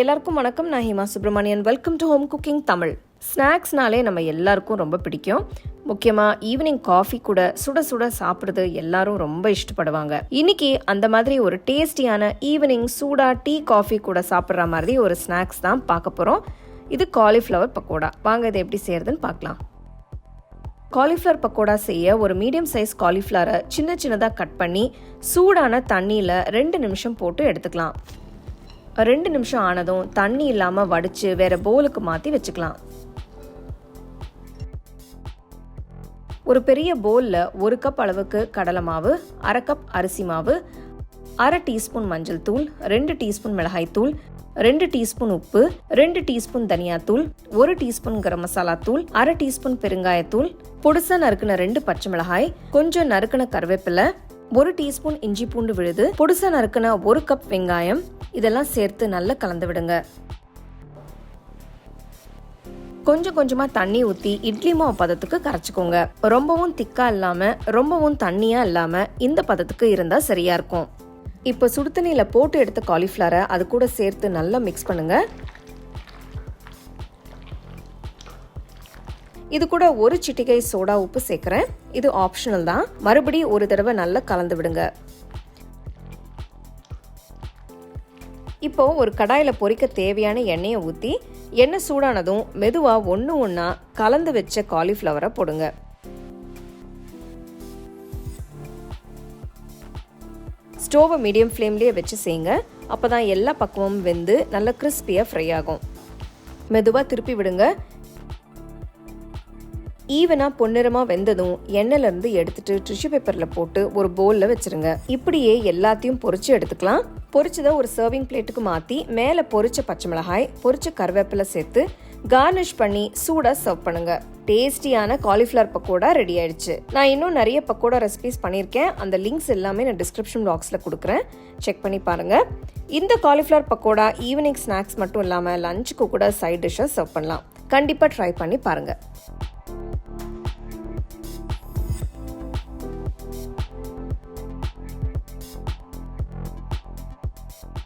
எல்லாருக்கும் வணக்கம். நான் Hima Subramanian. Welcome to home cooking Tamil ஸ்நாக்ஸ்னாலே நம்ம எல்லாருக்கும் ரொம்ப பிடிக்கும். முக்கியமாக ஈவினிங் காஃபி கூட சுட சுட சாப்பிட்றது எல்லாரும் ரொம்ப இஷ்டப்படுவாங்க. இன்னைக்கு அந்த மாதிரி ஒரு டேஸ்டியான ஈவினிங் சூடா டீ காஃபி கூட சாப்பிட்ற மாதிரி ஒரு ஸ்நாக்ஸ் தான் பார்க்க போகிறோம் இது காலிஃப்ளவர் பக்கோடா. வாங்க இதை எப்படி செய்யறதுன்னு பார்க்கலாம். காலிஃப்ளவர் பக்கோடா செய்ய ஒரு மீடியம் சைஸ் காலிஃப்ளவரை சின்ன சின்னதாக கட் பண்ணி சூடான தண்ணியில் ரெண்டு நிமிஷம் போட்டு எடுத்துக்கலாம். ரெண்டு நிமிஷம் ஆனதும் தண்ணி இல்லாமல் வடித்து வேற பவுலுக்கு மாற்றி வச்சுக்கலாம். ஒரு பெரிய பவுலில் ஒரு கப் அளவுக்கு கடலை மாவு அரை கப் அரிசி மாவு அரை டீஸ்பூன் மஞ்சள் தூள் ரெண்டு டீஸ்பூன் மிளகாய் தூள் ரெண்டு டீஸ்பூன் உப்பு ரெண்டு டீஸ்பூன் தனியாத்தூள் ஒரு டீஸ்பூன் கரம் மசாலா தூள் அரை டீஸ்பூன் பெருங்காயத்தூள் பொடுசா நறுக்குன ரெண்டு பச்சை மிளகாய் கொஞ்சம் நறுக்குன கருவேப்பிலை ஒரு டீஸ்பூன் இஞ்சி பூண்டு விழுது பொடுசா நறுக்கின ஒரு கப் வெங்காயம் இதெல்லாம் சேர்த்து நல்லா கலந்து விடுங்க. கொஞ்சம் கொஞ்சமாக தண்ணி ஊற்றி இட்லி மாவு பதத்துக்கு கரைச்சிக்கோங்க. ரொம்பவும் திக்காக இல்லாமல் ரொம்பவும் தண்ணியாக இல்லாமல் இந்த பதத்துக்கு இருந்தால் சரியாக இருக்கும். இப்போ சுடுதண்ணியில் போட்டு எடுத்த காலிஃப்ளவரை அது கூட சேர்த்து நல்லா மிக்ஸ் பண்ணுங்கள் இது கூட ஒரு சிட்டிகை சோடா உப்பு சேர்க்குறேன். இது ஆப்ஷனல் தான். மறுபடியும் ஒரு தடவை நல்லா கலந்து விடுங்க. இப்போ ஒரு கடாயில் பொரிக்க தேவையான எண்ணெயை ஊற்றி எண்ணெய் சூடானதும் மெதுவாக ஒன்று ஒன்றா கலந்து வச்ச காலிஃப்ளவரை போடுங்க. ஸ்டோவை மீடியம் ஃப்ளேம்லேயே வச்சு செய்யுங்க. அப்போ தான் எல்லா பக்கமும் வெந்து நல்ல கிறிஸ்பியாக ஃப்ரை ஆகும். மெதுவாக திருப்பி விடுங்க. ஈவனாக பொன்னிறமாக வெந்ததும் எண்ணெயிலேருந்து எடுத்துட்டு டிஷ்யூ பேப்பரில் போட்டு ஒரு பவுலில் வச்சுருங்க. இப்படியே எல்லாத்தையும் பொறிச்சு எடுத்துக்கலாம். பொரிச்சதை ஒரு சர்விங் பிளேட்டுக்கு மாற்றி மேலே பொரிச்ச பச்சை மிளகாய் பொரிச்ச கருவேப்பிலை சேர்த்து கார்னிஷ் பண்ணி சூடாக சர்வ் பண்ணுங்க. டேஸ்டியான காலிஃப்ளவர் பக்கோடா ரெடி ஆயிடுச்சு. நான் இன்னும் நிறைய பக்கோடா ரெசிபிஸ் பண்ணியிருக்கேன். அந்த லிங்க்ஸ் எல்லாமே நான் டிஸ்கிரிப்ஷன் பாக்ஸில் கொடுக்குறேன். செக் பண்ணி பாருங்க. இந்த காலிஃப்ளவர் பக்கோடா ஈவினிங் ஸ்நாக்ஸ் மட்டும் இல்லாமல் லஞ்சுக்கு கூட சைட் டிஷ்ஷாக சர்வ் பண்ணலாம். கண்டிப்பாக ட்ரை பண்ணி பாருங்கள்